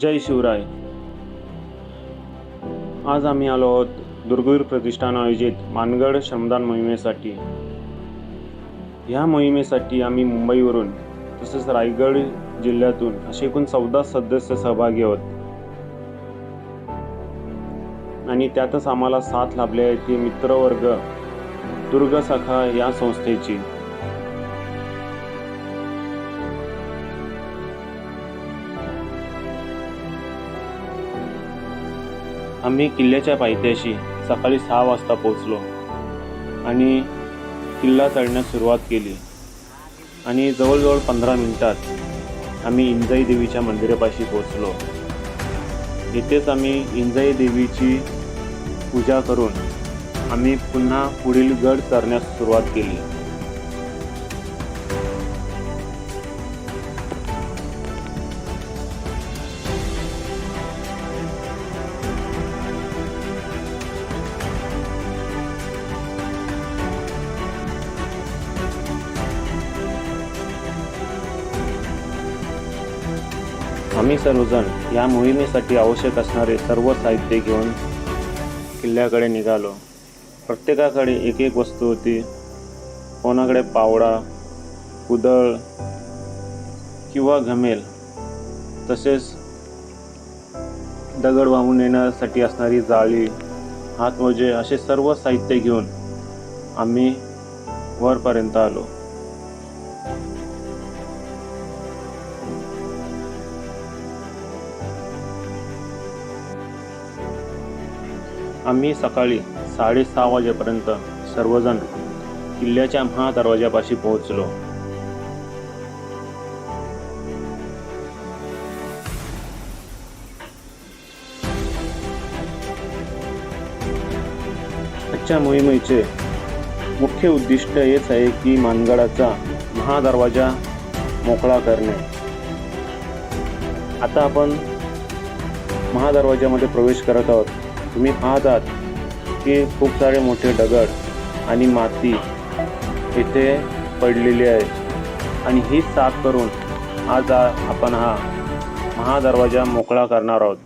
जय शिवराय. आज आम्ही आलो आहोत दुर्गवीर प्रतिष्ठान आयोजित मानगड श्रमदान मोहिमेसाठी. ह्या मोहिमेसाठी आम्ही मुंबईवरून तसेच रायगड जिल्ह्यातून असे एकूण चौदा सदस्य सहभागी आहोत. आणि त्यातच आम्हाला साथ लाभले आहे ती मित्रवर्ग दुर्ग सखा या संस्थेची. आम्ही किल्ल्याच्या पायथ्याशी सकाळी सहा वाजता पोचलो आणि किल्ला चढण्यास सुरुवात केली. आणि जवळजवळ पंधरा मिनिटात आम्ही इंजाई देवीच्या मंदिरापाशी पोहोचलो. इथेच आम्ही इंजाई देवीची पूजा करून आम्ही पुन्हा पुढील गड चढण्यास सुरुवात केली. आम्ही सर्वजण या मोहिमेसाठी आवश्यक असणारे सर्व साहित्य घेऊन किल्ल्याकडे निघालो. प्रत्येकाकडे एक एक वस्तू होती. कोणाकडे पावडा कुदळ किंवा घमेल तसेच दगड वाहून नेण्यासाठी असणारी जाळी हातमोजे असे सर्व साहित्य घेऊन आम्ही वरपर्यंत आलो. आम्ही सकाळी साडेसहा वाजेपर्यंत सर्वजण किल्ल्याच्या महादरवाजापाशी पोहोचलो. आजच्या मोहिमेचे मुख्य उद्दिष्ट हेच आहे की मानगडाचा महादरवाजा मोकळा करणे. आता आपण महादरवाजामध्ये प्रवेश करत आहोत. तुम्ही पाहत आहात की खूप सारे मोठे दगड आणि माती इथे पडलेली आहे आणि ही साफ करून आज आ- आपण हा महादरवाजा मोकळा करणार आहोत.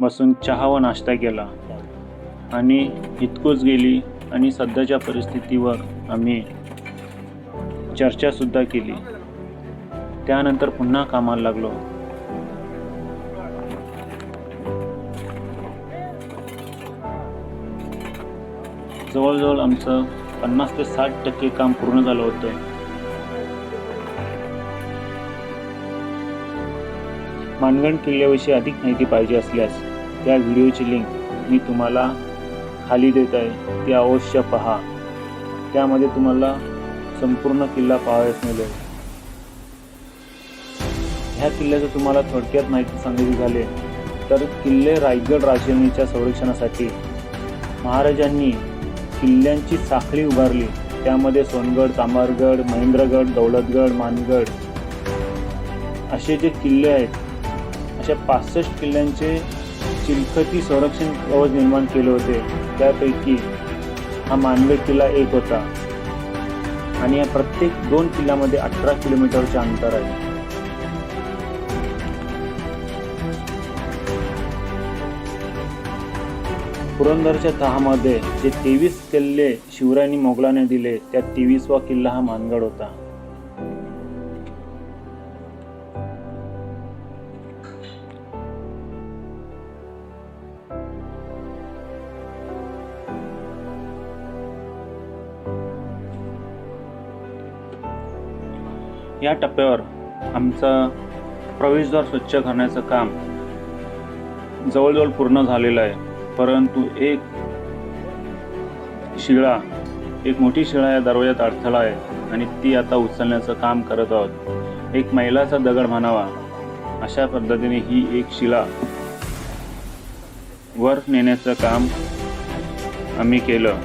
बसून चहा व नाश्ता केला. आणि इतकूच गेली आणि सध्याच्या परिस्थितीवर आम्ही चर्चासुद्धा केली. त्यानंतर पुन्हा कामाला लागलो. जवळजवळ आमचं पन्नास ते साठ टक्के काम पूर्ण झालं होतं. मानगण किल्ल्याविषयी अधिक माहिती पाहिजे असल्यास त्या व्हिडिओची लिंक मी तुम्हाला खाली देत आहे. ती अवश्य पहा. त्यामध्ये तुम्हाला संपूर्ण किल्ला पाहावयास मिळेल. ह्या किल्ल्याचं तुम्हाला थोडक्यात माहिती सांगायची झाले तर किल्ले रायगड राजधानीच्या संरक्षणासाठी. महाराजांनी किल्ल्यांची साखळी उभारली. त्यामध्ये सोनगड चामारगड महेंद्रगड दौलतगड मानगड असे जे किल्ले आहेत अशा पासष्ट किल्ल्यांचे चिलखती संरक्षण कवच निर्माण केले होते. त्यापैकी हा मानगड किल्ला एक होता. आणि या प्रत्येक दोन किल्ल्यामध्ये अठरा किलोमीटरचे अंतर आहे. पुरंदरच्या तहामध्ये जे तेवीस किल्ले शिवरायांनी मोगलाने दिले त्यात तेवीसवा किल्ला हा मानगड होता. या टप्प्यावर आमचा प्रवेशद्वार स्वच्छ करण्याचं काम जवळजवळ पूर्ण झालेलं आहे. परंतु एक शिळा एक मोठी शिळा या दरवाजात अडथळा आहे आणि ती आता उचलण्याचं काम करत आहोत. एक मैलाचा दगड म्हणावा अशा पद्धतीने ही एक शिळा वर नेण्याचं काम आम्ही केलं.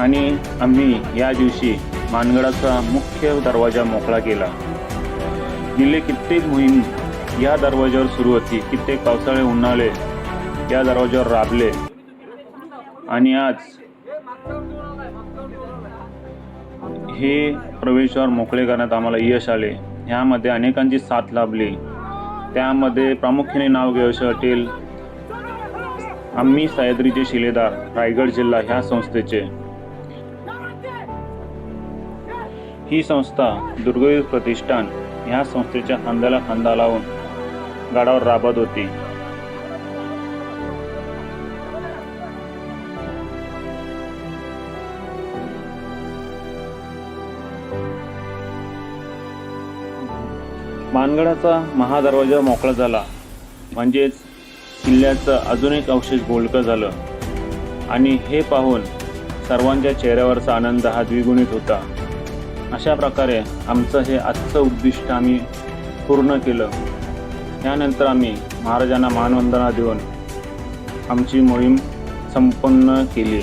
आणि आम्ही या दिवशी मानगडाचा मुख्य दरवाजा मोकळा केला. गेले कित्येक मोहीम या दरवाजावर सुरू होती. कित्येक पावसाळे उन्हाळे या दरवाज्यावर राबले. आणि आज हे प्रवेशद्वार मोकळे करण्यात आम्हाला यश आले. ह्यामध्ये अनेकांची साथ लाभली. त्यामध्ये प्रामुख्याने नाव घ्यावसे वाटेल आम्ही सह्याद्रीचे शिलेदार रायगड जिल्हा ह्या संस्थेचे. ही संस्था दुर्गवीर प्रतिष्ठान ह्या संस्थेच्या खांद्याला खांदा लावून गडावर राबत होती. मानगडाचा महादरवाजा मोकळा झाला. म्हणजेच किल्ल्याचं अजून एक अवशेष बोलकं झालं. आणि हे पाहून सर्वांच्या चेहऱ्यावरचा आनंद हा द्विगुणित होता. अशा प्रकारे आमचं हे आजचं उद्दिष्ट आम्ही पूर्ण केलं. त्यानंतर आम्ही महाराजांना मानवंदना देऊन आमची मोहीम संपन्न केली.